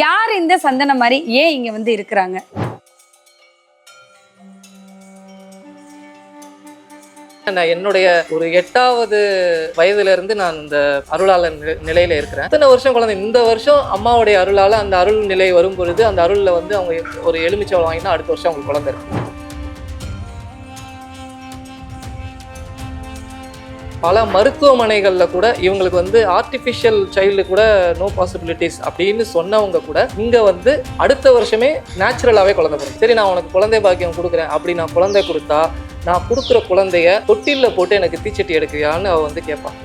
யார் இந்த சந்தன மாதிரி ஏன் இங்க வந்து இருக்கிறாங்க? நான் என்னுடைய ஒரு எட்டாவது வயதுல இருந்து நான் இந்த அருளாளர் நிலையில இருக்கிறேன். இத்தனை வருஷம் குழந்தை இந்த வருஷம் அம்மாவுடைய அருளால அந்த அருள் நிலை வரும் பொழுது அந்த அருள்ல வந்து அவங்க ஒரு எலுமிச்சை வாங்கினா அடுத்த வருஷம் அவங்க குழந்தை இருக்கு பல மருத்துவமனைகளில் கூட இவங்களுக்கு வந்து ஆர்டிஃபிஷியல் சைல்டு கூட நோ பாசிபிலிட்டிஸ் அப்படின்னு சொன்னவங்க கூட இங்கே வந்து அடுத்த வருஷமே நேச்சுரலாகவே குழந்தை போகும் சரி நான் உனக்கு குழந்தை பாக்கியம் கொடுக்குறேன் அப்படி நான் குழந்தை கொடுத்தா நான் கொடுக்குற குழந்தைய தொட்டிலில் போட்டு எனக்கு தீச்சட்டி எடுக்கிறியான்னு அவள் வந்து கேட்பான்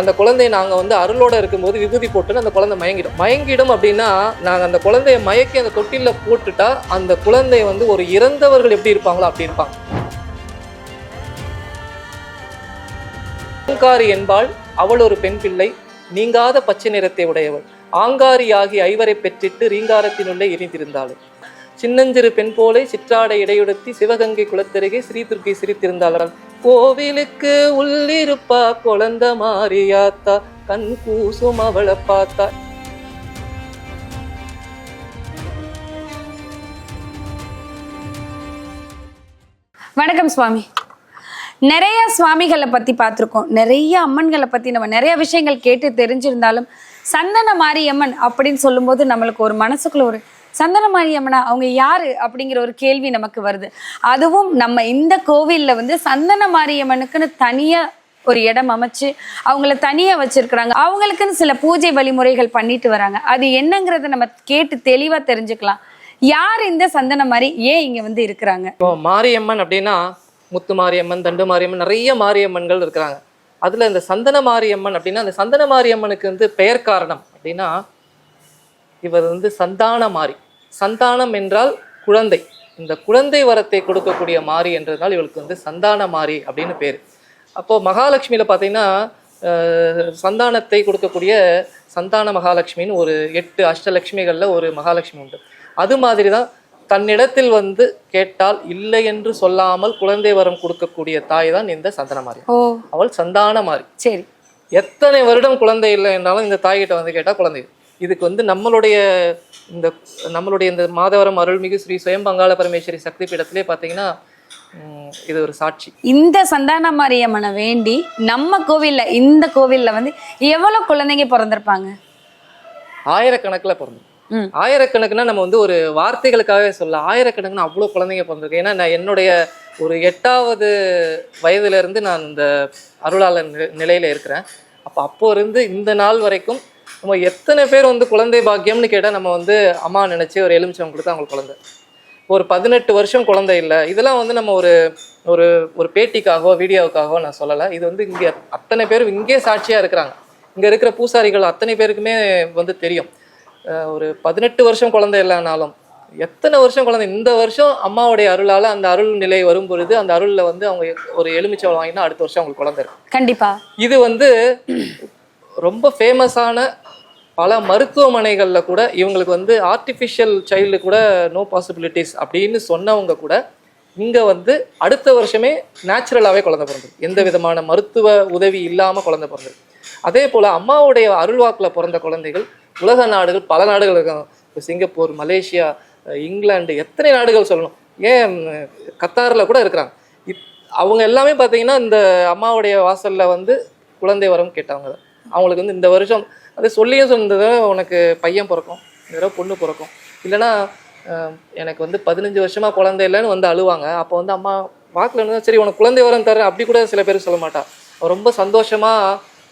அந்த குழந்தைய நாங்கள் வந்து அருளோட இருக்கும்போது விபூதி போட்டு அந்த குழந்தை மயங்கிடும். மயங்கிடும் அப்படின்னா நாங்கள் அந்த குழந்தைய மயக்கி அந்த தொட்டிலில் போட்டுட்டா அந்த குழந்தை வந்து ஒரு இறந்தவர்கள் எப்படி இருப்பாங்களோ அப்படி இருப்பாங்க. ஆங்காரி என்பாள் அவள் ஒரு பெண் பிள்ளை நீங்காத பச்சை நிறத்தை உடையவள். ஆங்காரி ஆகி ஐவரை பெற்றிட்டு ரீங்காரத்தினுள்ளே எரிந்திருந்தாள். சின்னஞ்சிறு பெண் போலே சிற்றாடை இடையுடுத்தி சிவகங்கை குளத்தருகே ஸ்ரீ துர்க்கை சிரித்திருந்தாள் கோவிலுக்கு உள்ளிருப்பா குழந்த மாரியாத்தா கண் கூசும் அவளை பார்த்தா. வணக்கம் சுவாமி. நிறைய சுவாமிகளை பத்தி பார்த்துருக்கோம். நிறைய அம்மன்களை பத்தி நம்ம நிறைய விஷயங்கள் கேட்டு தெரிஞ்சிருந்தாலும் சந்தன மாரியம்மன் அப்படின்னு சொல்லும்போது நம்மளுக்கு ஒரு மனசுக்குள்ள ஒரு சந்தனமாரியம்மனா அவங்க யாரு அப்படிங்கிற ஒரு கேள்வி நமக்கு வருது. அதுவும் நம்ம இந்த கோவில்ல வந்து சந்தன மாரியம்மனுக்குன்னு தனியா ஒரு இடம் அமைச்சு அவங்கள தனியா வச்சிருக்கிறாங்க. அவங்களுக்குன்னு சில பூஜை வழிமுறைகள் பண்ணிட்டு வராங்க. அது என்னங்கிறத நம்ம கேட்டு தெளிவா தெரிஞ்சுக்கலாம். யார் இந்த சந்தன மாதிரி ஏன் இங்க வந்து இருக்கிறாங்க? இப்போ மாரியம்மன் அப்படின்னா முத்து மாரியம்மன் தண்டு மாரியம்மன் நிறைய மாரியம்மன்கள் இருக்கிறாங்க. அதுல இந்த சந்தன மாரியம்மன் அப்படின்னா அந்த சந்தன மாரியம்மனுக்கு வந்து பெயர் காரணம் அப்படின்னா இவர் வந்து சந்தான மாரி சந்தானம் என்றால் குழந்தை. இந்த குழந்தை வரத்தை கொடுக்கக்கூடிய மாரி என்றதுனால இவளுக்கு வந்து சந்தான மாரி அப்படின்னு பேர். அப்போ மகாலட்சுமியில பார்த்தீங்கன்னா சந்தானத்தை கொடுக்கக்கூடிய சந்தான மகாலட்சுமின்னு ஒரு எட்டு அஷ்டலட்சுமிகள்ல ஒரு மகாலட்சுமி உண்டு. அது மாதிரி தான் தன்னிடத்தில் வந்து கேட்டால் இல்லை என்று சொல்லாமல் குழந்தை வரம் கொடுக்கக்கூடிய தாய் தான் இந்த சந்தன மாரி ஓ. அவள் சந்தான மாரி சரி. எத்தனை வருடம் குழந்தை இல்லை என்றாலும் இந்த தாய்கிட்ட வந்து கேட்டால் குழந்தை. இதுக்கு வந்து நம்மளுடைய இந்த நம்மளுடைய இந்த மாதவரம் அருள்மிகு ஸ்ரீ சுயம் பங்காள பரமேஸ்வரி சக்தி பீடத்திலே பார்த்தீங்கன்னா இது ஒரு சாட்சி. இந்த சந்தான மாரியம்மனை வேண்டி நம்ம கோவில்ல இந்த கோவில்ல வந்து எவ்வளவு குழந்தைங்க பிறந்திருப்பாங்க? ஆயிரக்கணக்கில் பிறந்தோம். ம். ஆயிரக்கணக்குனா நம்ம வந்து ஒரு வார்த்தைகளுக்காகவே சொல்ல ஆயிரக்கணக்குன்னு அவ்வளோ குழந்தைங்க பிறந்திருக்கு. ஏன்னா நான் என்னுடைய ஒரு எட்டாவது வயதுல இருந்து நான் இந்த அருளாளர் நிலை- நிலையில இருக்கிறேன். அப்போ அப்போ இருந்து இந்த நாள் வரைக்கும் நம்ம எத்தனை பேர் வந்து குழந்தை பாக்கியம்னு கேட்டால் நம்ம வந்து அம்மா நினைச்சு ஒரு எலுமிச்சம் கொடுத்தா அவங்களுக்கு குழந்தை. ஒரு பதினெட்டு வருஷம் குழந்தை இல்லை. இதெல்லாம் வந்து நம்ம ஒரு ஒரு ஒரு பேட்டிக்காகவோ வீடியோவுக்காகவோ நான் சொல்லலை. இது வந்து இங்கே அத்தனை பேரும் இங்கே சாட்சியாக இருக்கிறாங்க. இங்கே இருக்கிற பூசாரிகள் அத்தனை பேருக்குமே வந்து தெரியும். ஒரு பதினெட்டு வருஷம் குழந்தை இல்லைனாலும் எத்தனை வருஷம் குழந்தை? இந்த வருஷம் அம்மாவுடைய அருளால் அந்த அருள் நிலை வரும் பொழுது அந்த அருளில் வந்து அவங்க ஒரு எலுமிச்சை வாங்கினா அடுத்த வருஷம் அவங்களுக்கு குழந்தை இருக்கு. கண்டிப்பா. இது வந்து ரொம்ப ஃபேமஸான பல மருத்துவமனைகளில் கூட இவங்களுக்கு வந்து ஆர்டிஃபிஷியல் சைல்டு கூட நோ பாசிபிலிட்டிஸ் அப்படின்னு சொன்னவங்க கூட இங்கே வந்து அடுத்த வருஷமே நேச்சுரலாகவே குழந்த பிறந்தது. எந்த விதமான மருத்துவ உதவி இல்லாமல் குழந்த பிறந்தது. அதே போல் அம்மாவுடைய அருள்வாக்கில் பிறந்த குழந்தைகள் உலக நாடுகள் பல நாடுகள் இருக்காங்க. இப்போ சிங்கப்பூர் மலேசியா இங்கிலாந்து எத்தனை நாடுகள் சொல்லணும். ஏன் கத்தாரில் கூட இருக்கிறாங்க. இத்- அவங்க எல்லாமே பார்த்தீங்கன்னா இந்த அம்மாவுடைய வாசலில் வந்து குழந்தை வரம் கேட்டவங்க தான். அவங்களுக்கு வந்து இந்த வருஷம் அது சொல்லியும் சொன்னது உனக்கு பையன் பிறக்கும். இந்த பொண்ணு பிறக்கும். இல்லைன்னா எனக்கு வந்து பதினஞ்சு வருஷமா குழந்தை இல்லைன்னு வந்து அழுவாங்க. அப்போ வந்து அம்மா வாக்கில் சரி உனக்கு குழந்தை வரம் தரேன். அப்படி கூட சில பேர் சொல்ல மாட்டா. அவ ரொம்ப சந்தோஷமா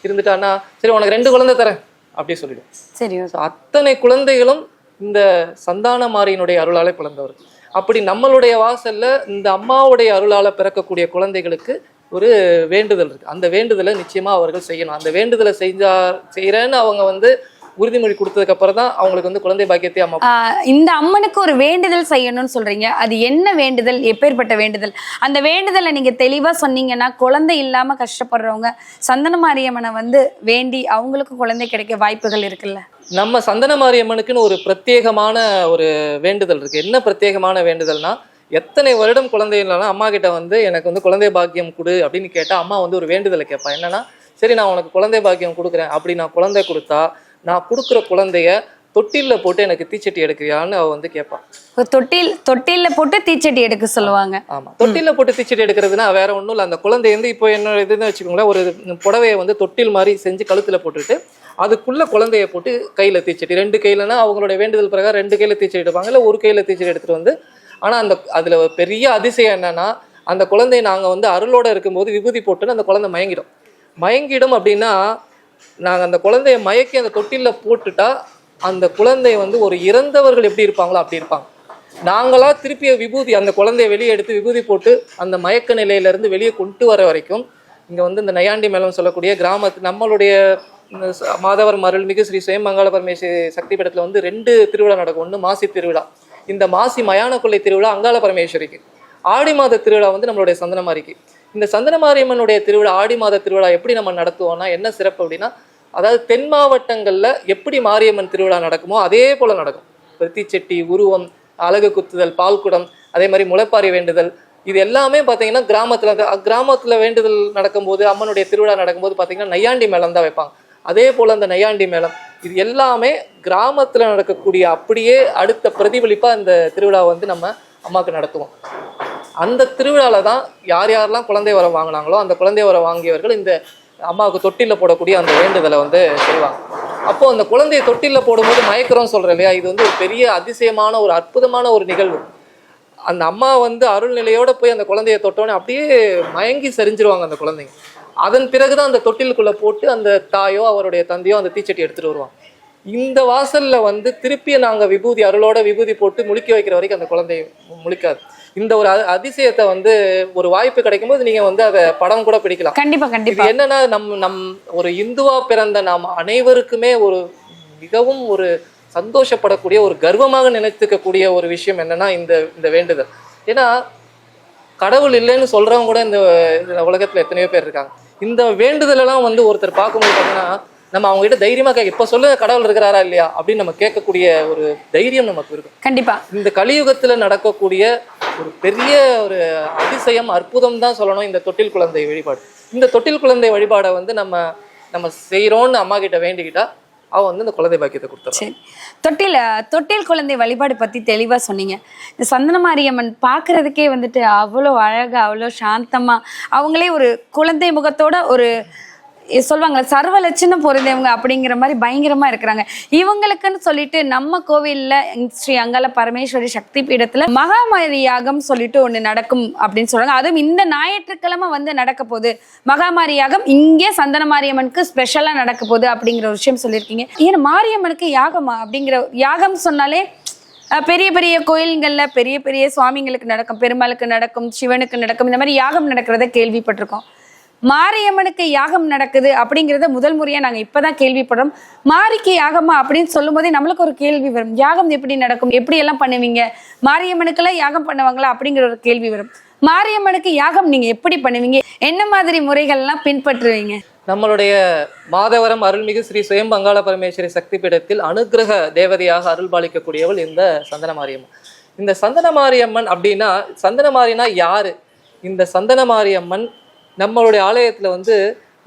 இருந்துட்டான்னா சரி உனக்கு ரெண்டு குழந்தை தரேன். அப்படி சொல்லிடும். சரி அத்தனை குழந்தைகளும் இந்த சந்தான மாரியினுடைய அருளாலே பிறந்தவர் அப்படி நம்மளுடைய வாசல்ல இந்த அம்மாவுடைய அருளால பிறக்கக்கூடிய குழந்தைகளுக்கு ஒரு வேண்டுதல் இருக்கு. அந்த வேண்டுதலை நிச்சயமா அவர்கள் செய்யணும். அந்த வேண்டுதலை செஞ்சா செய்யறேன்னு அவங்க வந்து உறுதிமொழி கொடுத்ததுக்கு அப்புறம் தான் அவங்களுக்கு வந்து குழந்தை பாக்கியத்தை அம்மா இந்த அம்மனுக்கு ஒரு வேண்டுதல் செய்யணும்னு சொல்றீங்க. அது என்ன வேண்டுதல்? எப்பேற்பட்ட வேண்டுதல்? அந்த வேண்டுதலை நீங்க தெளிவா சொன்னீங்கன்னா குழந்தை இல்லாம கஷ்டப்படுறவங்க சந்தன மாரியம்மனை வந்து வேண்டி அவங்களுக்கு குழந்தை கிடைக்க வாய்ப்புகள் இருக்குல்ல? நம்ம சந்தன மாரியம்மனுக்குன்னு ஒரு பிரத்யேகமான ஒரு வேண்டுதல் இருக்கு. என்ன பிரத்யேகமான வேண்டுதல்னா எத்தனை வருடம் குழந்தை இல்லைனா அம்மா கிட்ட வந்து எனக்கு வந்து குழந்தை பாக்கியம் கொடு அப்படின்னு கேட்டா அம்மா வந்து ஒரு வேண்டுதலை கேட்பா. என்னன்னா சரி நான் உனக்கு குழந்தை பாக்கியம் கொடுக்குறேன். அப்படி நான் குழந்தை கொடுத்தா நான் கொடுக்குற குழந்தைய தொட்டில்ல போட்டு எனக்கு தீச்சட்டி எடுக்கிறியான்னு அவ வந்து கேட்பான் ஒரு தொட்டில் தொட்டில்ல போட்டு தீச்சட்டி எடுக்க சொல்லுவாங்க. ஆமா. தொட்டில்ல போட்டு தீச்சட்டி எடுக்கிறதுனா வேற ஒண்ணும் இல்லை. அந்த குழந்தை வந்து இப்போ என்ன இதுன்னு வச்சுக்கோங்களேன் ஒரு புடவையை வந்து தொட்டில் மாதிரி செஞ்சு கழுத்துல போட்டுட்டு அதுக்குள்ள குழந்தைய போட்டு கையில தீச்சட்டி. ரெண்டு கையிலனா அவங்களுடைய வேண்டுதல் பிரகாரம் ரெண்டு கையில தீச்சட்டி எடுப்பாங்க. இல்ல ஒரு கையில தீச்சட்டி எடுத்துட்டு வந்து ஆனால் அந்த அதில் ஒரு பெரிய அதிசயம் என்னன்னா அந்த குழந்தைய நாங்கள் வந்து அருளோட இருக்கும்போது விபூதி போட்டுன்னு அந்த குழந்தை மயங்கிடும். மயங்கிடும் அப்படின்னா நாங்கள் அந்த குழந்தைய மயக்கி அந்த தொட்டிலில் போட்டுட்டா அந்த குழந்தை வந்து ஒரு இறந்தவர்கள் எப்படி இருப்பாங்களோ அப்படி இருப்பாங்க. நாங்களா திருப்பிய விபூதி அந்த குழந்தைய வெளியே எடுத்து விபூதி போட்டு அந்த மயக்க நிலையிலேருந்து வெளியே கொண்டு வர வரைக்கும் இங்கே வந்து இந்த நையாண்டி மேளம் சொல்லக்கூடிய கிராமத்து நம்மளுடைய இந்த மாதவர் அருள்மிகு ஸ்ரீ சுயமங்கல பரமேஸ்வரி சக்தி பீடத்தில் வந்து ரெண்டு திருவிழா நடக்கும். ஒன்று மாசி திருவிழா. இந்த மாசி மயான கொள்ளை திருவிழா அங்காள பரமேஸ்வரிக்கு. ஆடி மாத திருவிழா வந்து நம்மளுடைய சந்தனமாரிக்கு. இந்த சந்தனமாரியம்மனுடைய திருவிழா ஆடி மாத திருவிழா எப்படி நம்ம நடத்துவோம்னா என்ன சிறப்பு அப்படின்னா அதாவது தென் மாவட்டங்களில் எப்படி மாரியம்மன் திருவிழா நடக்குமோ அதே போல் நடக்கும். பிரத்திச்செட்டி உருவம் அழகு குத்துதல் பால்குடம் அதே மாதிரி முளைப்பாரி வேண்டுதல். இது எல்லாமே பார்த்தீங்கன்னா கிராமத்தில் அந்த கிராமத்தில் வேண்டுதல் நடக்கும்போது அம்மனுடைய திருவிழா நடக்கும்போது பார்த்தீங்கன்னா நையாண்டி மேளம் தான் வைப்பாங்க. அதே போல் அந்த நையாண்டி மேளம் இது எல்லாமே கிராமத்தில் நடக்கக்கூடிய அப்படியே அடுத்த பிரதிபலிப்பாக இந்த திருவிழாவை வந்து நம்ம அம்மாவுக்கு நடத்துவோம். அந்த திருவிழாவில் தான் யார் யாரெல்லாம் குழந்தை வரம் வாங்கினாங்களோ அந்த குழந்தை வரம் வாங்கியவர்கள் இந்த அம்மாவுக்கு தொட்டில்ல போடக்கூடிய அந்த வேண்டுதலை வந்து செய்வாங்க. அப்போது அந்த குழந்தையை தொட்டிலில் போடும்போது மயக்கிறோம் சொல்கிறேன் இல்லையா? இது வந்து ஒரு பெரிய அதிசயமான ஒரு அற்புதமான ஒரு நிகழ்வு. அந்த அம்மா வந்து அருள்நிலையோடு போய் அந்த குழந்தைய தொட்டோன்னே அப்படியே மயங்கி சரிஞ்சிருவாங்க அந்த குழந்தைங்க. அதன் பிறகுதான் அந்த தொட்டிலுக்குள்ள போட்டு அந்த தாயோ அவருடைய தந்தையோ அந்த தீச்சட்டி எடுத்துட்டு வருவாங்க இந்த வாசல்ல வந்து திருப்பி நாங்க விபூதி அருளோட விபூதி போட்டு முழிக்க வைக்கிற வரைக்கும் அந்த குழந்தை முழிக்காது. இந்த ஒரு அதிசயத்தை வந்து ஒரு வாய்ப்பு கிடைக்கும்போது நீங்க வந்து அதை படம் கூட பிடிக்கலாம். கண்டிப்பா கண்டிப்பா. என்னன்னா நம் நம் ஒரு இந்துவா பிறந்த நாம் அனைவருக்குமே ஒரு மிகவும் ஒரு சந்தோஷப்படக்கூடிய ஒரு கர்வமாக நினைத்துக்கக்கூடிய ஒரு விஷயம் என்னன்னா இந்த இந்த வேண்டுதல். ஏன்னா கடவுள் இல்லைன்னு சொல்றவங்க கூட இந்த இந்த உலகத்துல எத்தனையோ பேர் இருக்காங்க. இந்த வேண்டுதல் எல்லாம் வந்து ஒருத்தர் பார்க்கும்போது பார்த்தீங்கன்னா நம்ம அவங்க கிட்ட தைரியமா கேட்க இப்ப சொல்லுங்க கடவுள் இருக்கிறாரா இல்லையா அப்படின்னு நம்ம கேட்கக்கூடிய ஒரு தைரியம் நமக்கு இருக்கும். கண்டிப்பா. இந்த கலியுகத்துல நடக்கக்கூடிய ஒரு பெரிய ஒரு அதிசயம் அற்புதம் தான் சொல்லணும் இந்த தொட்டில் குழந்தை வழிபாடு. இந்த தொட்டில் குழந்தை வழிபாடை வந்து நம்ம நம்ம செய்றோம்னு அம்மா கிட்ட வேண்டிக்கிட்டா அவ வந்து அந்த குழந்தை பாக்கியத்தை கொடுத்துருவா சரி. தொட்டில் தொட்டில் குழந்தை வழிபாடு பத்தி தெளிவா சொன்னீங்க. இந்த சந்தன மாரியம்மன் பார்க்கிறதுக்கே வந்துட்டு அவ்வளோ அழகா அவ்வளோ சாந்தமா அவங்களே ஒரு குழந்தை முகத்தோட ஒரு சொல்லுவாங்க சர்வலட்சணம் சர்வ லட்சணம் பொருந்தவங்க அப்படிங்கிற மாதிரி பயங்கரமா இருக்கிறாங்க. இவங்களுக்குன்னு சொல்லிட்டு நம்ம கோவில்ல ஸ்ரீ அங்கால பரமேஸ்வரி சக்தி பீடத்துல மகாமாரி யாகம் சொல்லிட்டு ஒண்ணு நடக்கும் அப்படின்னு சொல்றாங்க. அதுவும் இந்த ஞாயிற்றுக்கிழமை வந்து நடக்க போகுது. மகாமாரி யாகம் இங்கே சந்தன மாரியம்மனுக்கு ஸ்பெஷலா நடக்க போகுது அப்படிங்கிற ஒரு விஷயம் சொல்லியிருக்கீங்க. ஏன்னா மாரியம்மனுக்கு யாகமா அப்படிங்கிற யாகம் சொன்னாலே பெரிய பெரிய கோயில்கள்ல பெரிய பெரிய சுவாமிங்களுக்கு நடக்கும் பெருமாளுக்கு நடக்கும் சிவனுக்கு நடக்கும் இந்த மாதிரி யாகம் நடக்கிறத கேள்விப்பட்டிருக்கோம். மாரியம்மனுக்கு யாகம் நடக்குது அப்படிங்கிறத முதல் முறையாக நாங்கள் இப்போ தான் கேள்விப்படுறோம். மாரிக்கு யாகமா அப்படின்னு சொல்லும்போதே நம்மளுக்கு ஒரு கேள்வி வரும். யாகம் எப்படி நடக்கும்? எப்படி எல்லாம் பண்ணுவீங்க? மாரியம்மனுக்கெல்லாம் யாகம் பண்ணுவாங்களா அப்படிங்கிற ஒரு கேள்வி வரும். மாரியம்மனுக்கு யாகம் நீங்கள் எப்படி பண்ணுவீங்க? என்ன மாதிரி முறைகள்லாம் பின்பற்றுவீங்க? நம்மளுடைய மாதவரம் அருள்மிகு ஸ்ரீ சுயம் பங்காள பரமேஸ்வரி சக்தி பீடத்தில் அனுக்கிரக தேவதையாக அருள் பாலிக்கக்கூடியவள் இந்த சந்தன மாரியம்மன் இந்த சந்தன மாரியம்மன் அப்படின்னா சந்தன மாரினா யாரு? இந்த சந்தன மாரியம்மன் நம்மளுடைய ஆலயத்தில் வந்து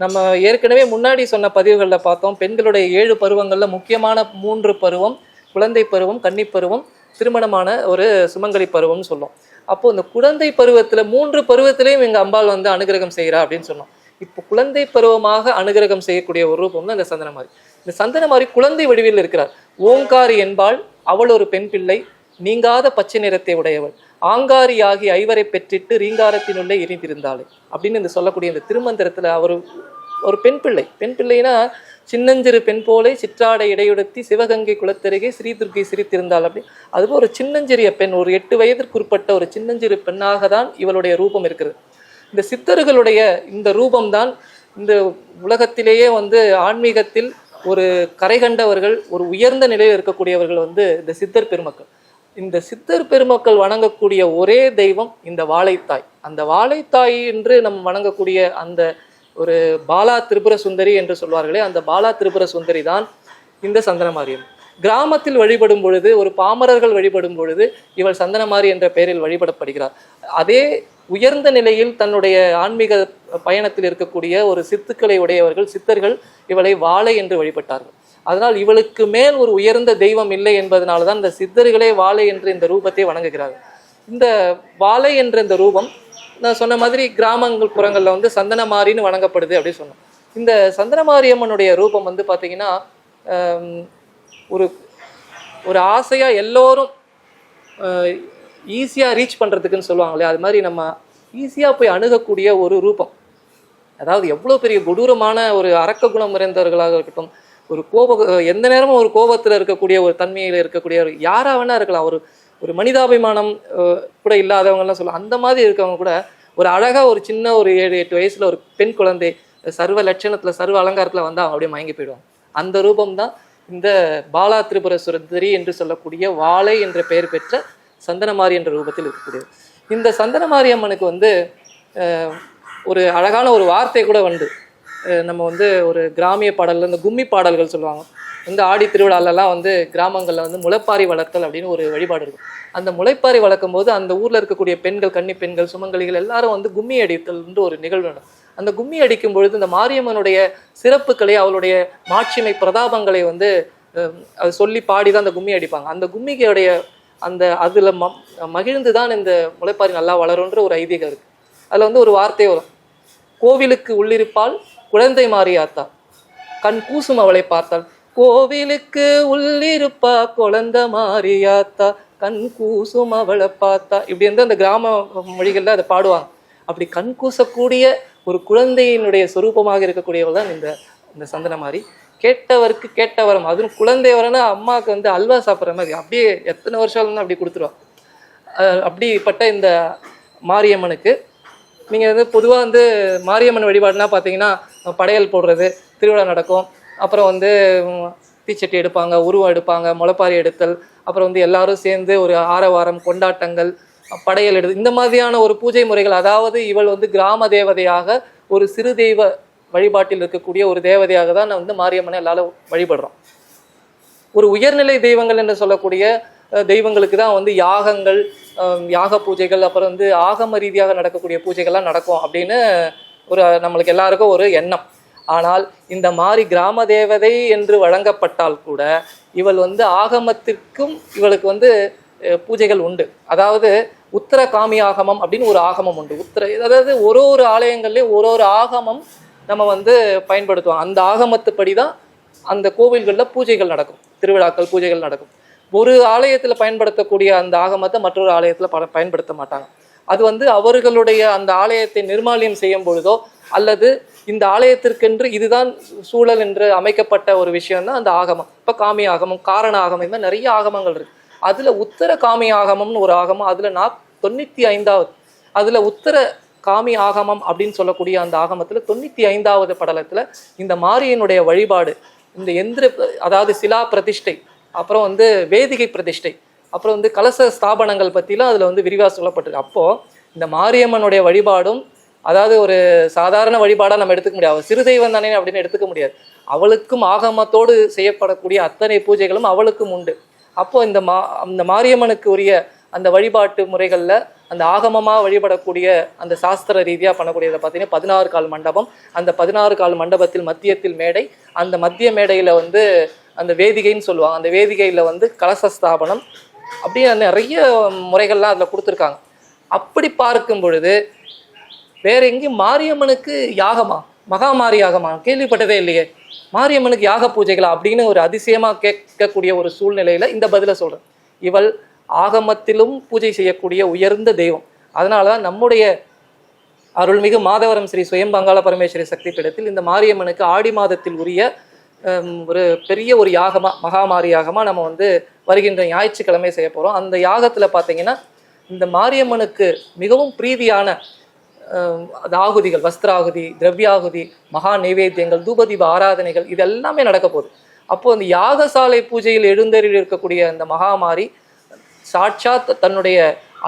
நம்ம ஏற்கனவே முன்னாடி சொன்ன பதிவுகளில் பார்த்தோம். பெண்களுடைய ஏழு பருவங்களில் முக்கியமான மூன்று பருவம் குழந்தை பருவம் கன்னிப்பருவம் திருமணமான ஒரு சுமங்கலி பருவம்னு சொல்லும் அப்போ இந்த குழந்தை பருவத்தில் மூன்று பருவத்திலையும் எங்கள் அம்பாள் வந்து அனுகிரகம் செய்கிறா அப்படின்னு சொன்னோம். இப்போ குழந்தை பருவமாக அனுகிரகம் செய்யக்கூடிய ஒரு ரூபம் தான் இந்த சந்தனமாரி இந்த சந்தனமாரி குழந்தை வடிவில் இருக்கிறார். ஓங்காரி என்பாள் அவள் ஒரு பெண் பிள்ளை நீங்காத பச்சை நிறத்தை உடையவள். ஆங்காரி ஆகி ஐவரை பெற்றிட்டு ரீங்காரத்தினுள்ளே எரிந்திருந்தாளே. அப்படின்னு இந்த சொல்லக்கூடிய இந்த திருமந்திரத்தில் அவர் ஒரு பெண் பிள்ளை. பெண் பிள்ளைனா சின்னஞ்சிறு பெண் போலே சிற்றாடை இடையுடுத்தி சிவகங்கை குளத்தருகே ஸ்ரீதுர்கை சிரித்திருந்தாள் அப்படி. அதுபோல் ஒரு சின்னஞ்சிறிய பெண் ஒரு எட்டு வயதிற்குட்பட்ட ஒரு சின்னஞ்சிறு பெண்ணாக தான் இவளுடைய ரூபம் இருக்கிறது. இந்த சித்தர்களுடைய இந்த ரூபம்தான் இந்த உலகத்திலேயே வந்து ஆன்மீகத்தில் ஒரு கரை கண்டவர்கள் ஒரு உயர்ந்த நிலையில் இருக்கக்கூடியவர்கள் வந்து இந்த சித்தர் பெருமக்கள். இந்த சித்தர் பெருமக்கள் வணங்கக்கூடிய ஒரே தெய்வம் இந்த வாழைத்தாய். அந்த வாழைத்தாய் என்று நம்ம வணங்கக்கூடிய அந்த ஒரு பாலா திரிபுர சுந்தரி என்று சொல்வார்களே அந்த பாலா திரிபுர சுந்தரி தான் இந்த சந்தனமாரியம் கிராமத்தில் வழிபடும் பொழுது ஒரு பாமரர்கள் வழிபடும் பொழுது இவள் சந்தனமாரி என்ற பெயரில் வழிபடப்படுகிறார். அதே உயர்ந்த நிலையில் தன்னுடைய ஆன்மீக பயணத்தில் இருக்கக்கூடிய ஒரு சித்துக்களை உடையவர்கள் சித்தர்கள் இவளை வாழை என்று வழிபட்டார்கள். அதனால் இவளுக்கு மேல் ஒரு உயர்ந்த தெய்வம் இல்லை என்பதனால தான் இந்த சித்தர்களே வாழை என்று இந்த ரூபத்தை வணங்குகிறார்கள் இந்த வாழை என்ற இந்த ரூபம் நான் சொன்ன மாதிரி கிராமங்கள் புறங்களில் வந்து சந்தனமாரின்னு வணங்கப்படுது அப்படின்னு சொன்னோம். இந்த சந்தனமாரியம்மனுடைய ரூபம் வந்து பார்த்தீங்கன்னா ஒரு ஒரு ஆசையாக எல்லோரும் ஈஸியாக ரீச் பண்ணுறதுக்குன்னு சொல்லுவாங்களே அது மாதிரி நம்ம ஈஸியாக போய் அணுகக்கூடிய ஒரு ரூபம். அதாவது எவ்வளோ பெரிய கொடூரமான ஒரு அரக்க குணம் இருந்தவர்களாக இருக்கட்டும் ஒரு கோப எந்த நேரமும் ஒரு கோபத்தில் இருக்கக்கூடிய ஒரு தன்மையில் இருக்கக்கூடிய ஒரு யாராக வேணா இருக்கலாம். ஒரு ஒரு மனிதாபிமானம் கூட இல்லாதவங்கலாம் சொல்லலாம் அந்த மாதிரி இருக்கவங்க கூட ஒரு அழகாக ஒரு சின்ன ஒரு ஏழு எட்டு வயசில் ஒரு பெண் குழந்தை சர்வ லட்சணத்தில் சர்வ அலங்காரத்தில் வந்தால் அவங்க அப்படியே மயங்கி போயிடுவாங்க அந்த ரூபம் தான் இந்த பாலா திரிபுர சுரந்தரி என்று சொல்லக்கூடிய வாழை என்ற பெயர் பெற்ற சந்தனமாரி என்ற ரூபத்தில் இருக்கக்கூடியது. இந்த சந்தனமாரி அம்மனுக்கு வந்து ஒரு அழகான ஒரு வார்த்தை கூட உண்டு. நம்ம வந்து ஒரு கிராமிய பாடல்கள் இந்த கும்மி பாடல்கள் சொல்லுவாங்க. இந்த ஆடி திருவிழாலெல்லாம் வந்து கிராமங்களில் வந்து முளைப்பாரி வளர்த்தல் அப்படின்னு ஒரு வழிபாடு இருக்கும். அந்த முளைப்பாரி வளர்க்கும் போது அந்த ஊரில் இருக்கக்கூடிய பெண்கள் கன்னி பெண்கள் சுமங்கலிகள் எல்லாரும் வந்து கும்மி அடித்தல் ஒரு நிகழ்வு நடக்கும். அந்த கும்மி அடிக்கும் பொழுது இந்த மாரியம்மனுடைய சிறப்புகளை அவளுடைய மாட்சிமை பிரதாபங்களை வந்து அது சொல்லி பாடி தான் அந்த கும்மி அடிப்பாங்க. அந்த கும்மிகையுடைய அந்த அதில் ம மகிழ்ந்து தான் இந்த முளைப்பாரி நல்லா வளரும்ன்ற ஒரு ஐதீகம் இருக்குது அதில் வந்து ஒரு வார்த்தை வரும். கோவிலுக்கு உள்ளிருப்பால் குழந்தை மாறியாத்தா. கண் கூசும் அவளை பார்த்தாள். கோவிலுக்கு உள்ளிருப்பா குழந்தை மாறியாத்தா. கண் கூசும் அவளை பார்த்தா. இப்படி இருந்து அந்த கிராம மொழிகள்ல அதை பாடுவாங்க. அப்படி கண் கூசக்கூடிய ஒரு குழந்தையினுடைய சொரூபமாக இருக்கக்கூடியவள் தான் இந்த இந்த சந்தனமாரி. கேட்டவருக்கு கேட்டவரம் அதுவும் குழந்தை வரனா அம்மாவுக்கு வந்து அல்வா சாப்பிட்ற மாதிரி. அப்படியே எத்தனை வருஷம் அப்படி கொடுத்துருவா. அப்படிப்பட்ட இந்த மாரியம்மனுக்கு நீங்கள் வந்து பொதுவாக வந்து மாரியம்மன் வழிபாடுனா பார்த்தீங்கன்னா படையல் போடுறது திருவிழா நடக்கும். அப்புறம் வந்து தீச்சட்டி எடுப்பாங்க உருவம் எடுப்பாங்க முளைப்பாரி எடுத்தல். அப்புறம் வந்து எல்லாரும் சேர்ந்து ஒரு ஆரவாரம் கொண்டாட்டங்கள் படையல் எடு இந்த மாதிரியான ஒரு பூஜை முறைகள் அதாவது இவள் வந்து கிராம தேவதையாக ஒரு சிறு தெய்வ வழிபாட்டில் இருக்கக்கூடிய ஒரு தேவதையாக தான் நான் வந்து மாரியம்மனை எல்லாரும் வழிபடுறோம். ஒரு உயர்நிலை தெய்வங்கள் என்று சொல்லக்கூடிய தெய்வங்களுக்கு தான் வந்து யாகங்கள் யாக பூஜைகள் அப்புறம் வந்து ஆகம ரீதியாக நடக்கக்கூடிய பூஜைகள்லாம் நடக்கும் அப்படின்னு ஒரு நம்மளுக்கு எல்லாருக்கும் ஒரு எண்ணம். ஆனால் இந்த மாதிரி கிராம தேவதை என்று வழங்கப்பட்டால் கூட இவள் வந்து ஆகமத்திற்கும் இவளுக்கு வந்து பூஜைகள் உண்டு. அதாவது உத்தர காமி ஆகமம் அப்படின்னு ஒரு ஆகமம் உண்டு. உத்தர அதாவது ஒரு ஒரு ஆலயங்கள்லேயும் ஒரு ஒரு ஆகமம் நம்ம வந்து பயன்படுத்துவோம். அந்த ஆகமத்துப்படி தான் அந்த கோவில்களில் பூஜைகள் நடக்கும். திருவிழாக்கள் பூஜைகள் நடக்கும். ஒரு ஆலயத்தில் பயன்படுத்தக்கூடிய அந்த ஆகமத்தை மற்றொரு ஆலயத்தில் ப பயன்படுத்த மாட்டாங்க. அது வந்து அவர்களுடைய அந்த ஆலயத்தை நிர்மாலியம் செய்யும் பொழுதோ அல்லது இந்த ஆலயத்திற்கென்று இதுதான் சூழல் என்று அமைக்கப்பட்ட ஒரு விஷயம் தான் அந்த ஆகமம். இப்போ காமி ஆகமம் காரண ஆகமம் இந்த மாதிரி நிறைய ஆகமங்கள் இருக்கு. அதில் உத்தர காமி ஆகமம்னு ஒரு ஆகமம் அதில் நா தொண்ணூற்றி ஐந்தாவது அதில் உத்தர காமி ஆகமம் அப்படின்னு சொல்லக்கூடிய அந்த ஆகமத்தில் தொண்ணூற்றி ஐந்தாவது படலத்தில் இந்த மாரியனுடைய வழிபாடு இந்த எந்திர அதாவது சிலா பிரதிஷ்டை அப்புறம் வந்து வேதிகை பிரதிஷ்டை அப்புறம் வந்து கலச ஸ்தாபனங்கள் பற்றிலாம் அதில் வந்து விரிவாக சொல்லப்பட்டிருக்கு. அப்போது இந்த மாரியம்மனுடைய வழிபாடும் அதாவது ஒரு சாதாரண வழிபாடாக நம்ம எடுத்துக்க முடியாது. அவள் சிறு தெய்வம் தானே அப்படின்னு எடுத்துக்க முடியாது. அவளுக்கும் ஆகமத்தோடு செய்யப்படக்கூடிய அத்தனை பூஜைகளும் அவளுக்கும் உண்டு. அப்போது இந்த மா அந்த மாரியம்மனுக்கு உரிய அந்த வழிபாட்டு முறைகளில் அந்த ஆகமமாக வழிபடக்கூடிய அந்த சாஸ்திர ரீதியாக பண்ணக்கூடியதை பார்த்தீங்கன்னா பதினாறு கால் மண்டபம். அந்த பதினாறு கால் மண்டபத்தில் மத்தியத்தில் மேடை. அந்த மத்திய மேடையில் வந்து அந்த வேதிகைன்னு சொல்லுவாங்க. அந்த வேதிகையில் வந்து கலச ஸ்தாபனம் அப்படியே நிறைய முறைகள்லாம் அதில் கொடுத்துருக்காங்க. அப்படி பார்க்கும் பொழுது வேற எங்கேயும் மாரியம்மனுக்கு யாகமா? மகாமாரி யாகமா? கேள்விப்பட்டதே இல்லையே. மாரியம்மனுக்கு யாக பூஜைகளா? அப்படின்னு ஒரு அதிசயமாக கேட்கக்கூடிய ஒரு சூழ்நிலையில் இந்த பதிலை சொல்கிறேன் இவள் ஆகமத்திலும் பூஜை செய்யக்கூடிய உயர்ந்த தெய்வம். அதனாலதான் நம்முடைய அருள்மிகு மாதவரம் ஸ்ரீ சுயம்பங்காள பரமேஸ்வரி சக்தி பீடத்தில் இந்த மாரியம்மனுக்கு ஆடி மாதத்தில் உரிய ஒரு பெரிய ஒரு யாகமாக மகாமாரி யாகமாக நம்ம வந்து வருகின்ற ஞாயிற்றுக்கிழமை செய்ய போகிறோம் அந்த யாகத்தில் பார்த்தீங்கன்னா இந்த மாரியம்மனுக்கு மிகவும் பிரீதியான அது ஆகுதிகள் வஸ்திராகுதி திரவியாகுதி மகா நைவேத்தியங்கள் தூபதீப ஆராதனைகள் இது எல்லாமே நடக்க போகுது. அப்போது அந்த யாகசாலை பூஜையில் எழுந்தறியில் இருக்கக்கூடிய அந்த மகாமாரி சாட்சாத் தன்னுடைய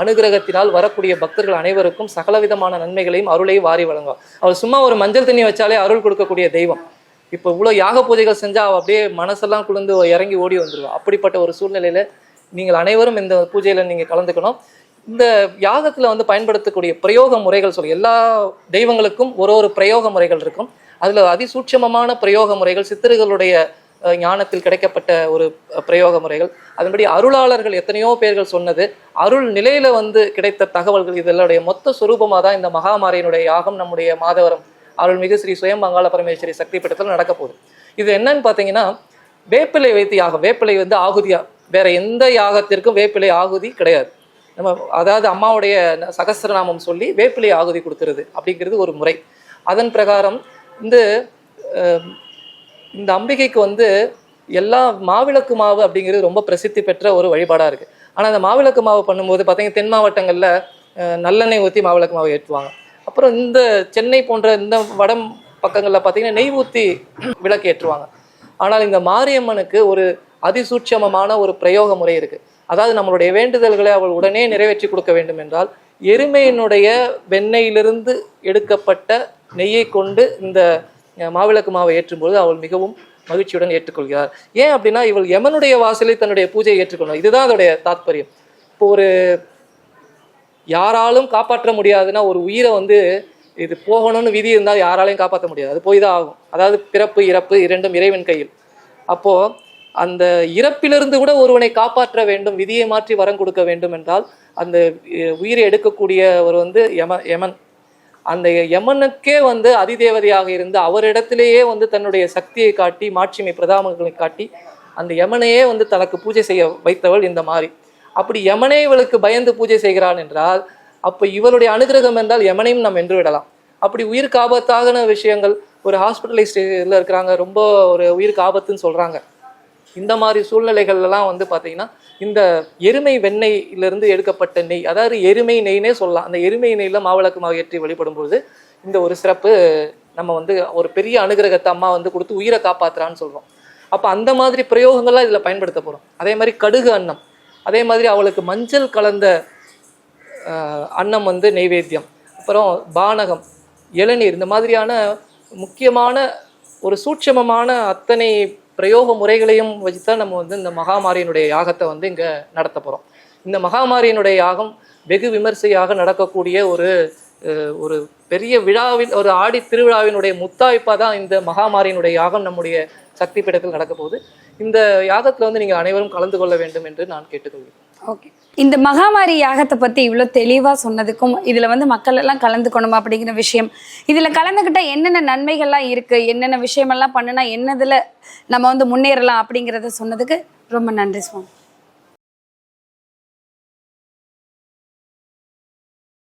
அனுகிரகத்தினால் வரக்கூடிய பக்தர்கள் அனைவருக்கும் சகலவிதமான நன்மைகளையும் அருளையும் வாரி வழங்குவார். அவர் சும்மா ஒரு மஞ்சள் தண்ணி வச்சாலே அருள் கொடுக்கக்கூடிய தெய்வம். இப்போ இவ்வளோ யாக பூஜைகள் செஞ்சா அவள் அப்படியே மனசெல்லாம் குளிர்ந்து இறங்கி ஓடி வந்துடுவா அப்படிப்பட்ட ஒரு சூழ்நிலையில் நீங்கள் அனைவரும் இந்த பூஜையில் நீங்கள் கலந்துக்கணும். இந்த யாகத்தில் வந்து பயன்படுத்தக்கூடிய பிரயோக முறைகள் சொல்லி எல்லா தெய்வங்களுக்கும் ஒரு ஒரு பிரயோக முறைகள் இருக்கும். அதில் அதிசூட்சமமான பிரயோக முறைகள் சித்தர்களுடைய ஞானத்தில் கிடைக்கப்பட்ட ஒரு பிரயோக முறைகள். அதன்படி அருளாளர்கள் எத்தனையோ பேர்கள் சொன்னது அருள் நிலையில வந்து கிடைத்த தகவல்கள் இதனுடைய மொத்த சுரூபமாக தான் இந்த மகாமாரியினுடைய யாகம் நம்முடைய மாதவரம் அருள்மிகு ஸ்ரீ சுயம் மங்காள பரமேஸ்வரி சக்தி பீடத்தில் நடக்க போகுது. இது என்னன்னு பார்த்தீங்கன்னா வேப்பிலை வைத்து யாகம். வேப்பிலை வந்து ஆகுதியா? வேற எந்த யாகத்திற்கும் வேப்பிலை ஆகுதி கிடையாது. நம்ம அதாவது அம்மாவுடைய சகஸ்ரநாமம் சொல்லி வேப்பிலை ஆகுதி கொடுக்கறது அப்படிங்கிறது ஒரு முறை. அதன் பிரகாரம் இந்த இந்த அம்பிகைக்கு வந்து எல்லா மாவிளக்கு மாவு அப்படிங்கிறது ரொம்ப பிரசித்தி பெற்ற ஒரு வழிபாடாக இருக்குது ஆனால் அந்த மாவிளக்கு மாவு பண்ணும்போது பார்த்தீங்கன்னா தென் மாவட்டங்களில் நல்லெண்ணெய் ஊற்றி மாவிளக்கு மாவு ஏற்றுவாங்க. அப்புறம் இந்த சென்னை போன்ற இந்த வடம் பக்கங்களில் பார்த்தீங்கன்னா நெய் ஊற்றி விளக்கு ஏற்றுவாங்க ஆனால் இந்த மாரியம்மனுக்கு ஒரு அதிசூட்சமமான ஒரு பிரயோக முறை இருக்குது அதாவது நம்மளுடைய வேண்டுதல்களை அவள் உடனே நிறைவேற்றி கொடுக்க வேண்டும் என்றால் எருமையினுடைய வெண்ணெயிலிருந்து எடுக்கப்பட்ட நெய்யை கொண்டு இந்த மாவிளக்கு மாவை ஏற்றும்போது அவள் மிகவும் மகிழ்ச்சியுடன் ஏற்றுக்கொள்கிறார் ஏன் அப்படின்னா இவள் யமனுடைய வாசலில் தன்னுடைய பூஜையை ஏற்றுக்கொள்ளணும் இதுதான் அதோடைய தாத்பரியம். இப்போ ஒரு யாராலும் காப்பாற்ற முடியாதுன்னா ஒரு உயிரை வந்து இது போகணும்னு விதி இருந்தால் யாராலையும் காப்பாற்ற முடியாது. அது போய் தான் ஆகும். அதாவது பிறப்பு இறப்பு இரண்டும் இறைவன் கையில். அப்போது அந்த இறப்பிலிருந்து கூட ஒருவனை காப்பாற்ற வேண்டும் விதியை மாற்றி வரம் கொடுக்க வேண்டும் என்றால் அந்த உயிரை எடுக்கக்கூடியவர் வந்து யம யமன். அந்த யமனுக்கே வந்து அதிதேவதையாக இருந்து அவரிடத்திலேயே வந்து தன்னுடைய சக்தியை காட்டி மாட்சிமை பிரதாமங்களை காட்டி அந்த யமனையே வந்து தனக்கு பூஜை செய்ய வைத்தவள் இந்த மாதிரி அப்படி யமனே இவளுக்கு பயந்து பூஜை செய்கிறான் என்றால் அப்போ இவளுடைய அனுகிரகம் என்றால் யமனையும் நாம் வென்று விடலாம். அப்படி உயிருக்கு ஆபத்தாகன விஷயங்கள் ஒரு ஹாஸ்பிட்டலைஸ்டில் இருக்கிறாங்க ரொம்ப ஒரு உயிருக்கு ஆபத்துன்னு சொல்கிறாங்க இந்த மாதிரி சூழ்நிலைகள்லாம் வந்து பார்த்தீங்கன்னா இந்த எருமை வெண்ணெயிலிருந்து எடுக்கப்பட்ட நெய் அதாவது எருமை நெய்னே சொல்லலாம். அந்த எருமை நெய்யில் மாவிளக்கு மாவு ஏற்றி வழிபடும் பொழுது இந்த ஒரு சிறப்பு நம்ம வந்து ஒரு பெரிய அனுகிரகத்தை அம்மா வந்து கொடுத்து உயிரை காப்பாற்றுறான்னு சொல்கிறோம் அப்போ அந்த மாதிரி பிரயோகங்கள்லாம் இதில் பயன்படுத்த போகிறோம் அதே மாதிரி கடுகு அன்னம். அதே மாதிரி அவளுக்கு மஞ்சள் கலந்த அன்னம் வந்து நெய்வேத்தியம். அப்புறம் பானகம் இளநீர் இந்த மாதிரியான முக்கியமான ஒரு சூட்சமமான அத்தனை பிரயோக முறைகளையும் வச்சு தான் நம்ம வந்து இந்த மகாமாரியினுடைய யாகத்தை வந்து இங்கே நடத்த போகிறோம் இந்த மகாமாரியினுடைய யாகம் வெகு விமர்சையாக நடக்கக்கூடிய ஒரு ஒரு பெரிய விழாவின் ஒரு ஆடி திருவிழாவினுடைய முத்தாய்ப்பாக தான் இந்த மகாமாரியினுடைய யாகம் நம்முடைய சக்தி பீடத்தில் நடக்க போகுது. இந்த யாகத்தில் வந்து நீங்கள் அனைவரும் கலந்து கொள்ள வேண்டும் என்று நான் கேட்டுக்கொள்கிறேன். ஓகே இந்த மகாமாரி யாகத்தை பத்தி இவ்வளோ தெளிவா சொன்னதுக்கும் இதுல வந்து மக்கள் எல்லாம் கலந்துக்கணும் அப்படிங்கிற விஷயம் இதுல கலந்துக்கிட்டால் என்னென்ன நன்மைகள்லாம் இருக்கு என்னென்ன விஷயமெல்லாம் பண்ணுனா என்னதுல நம்ம வந்து முன்னேறலாம் அப்படிங்கிறத சொன்னதுக்கு ரொம்ப நன்றி சுவாமி.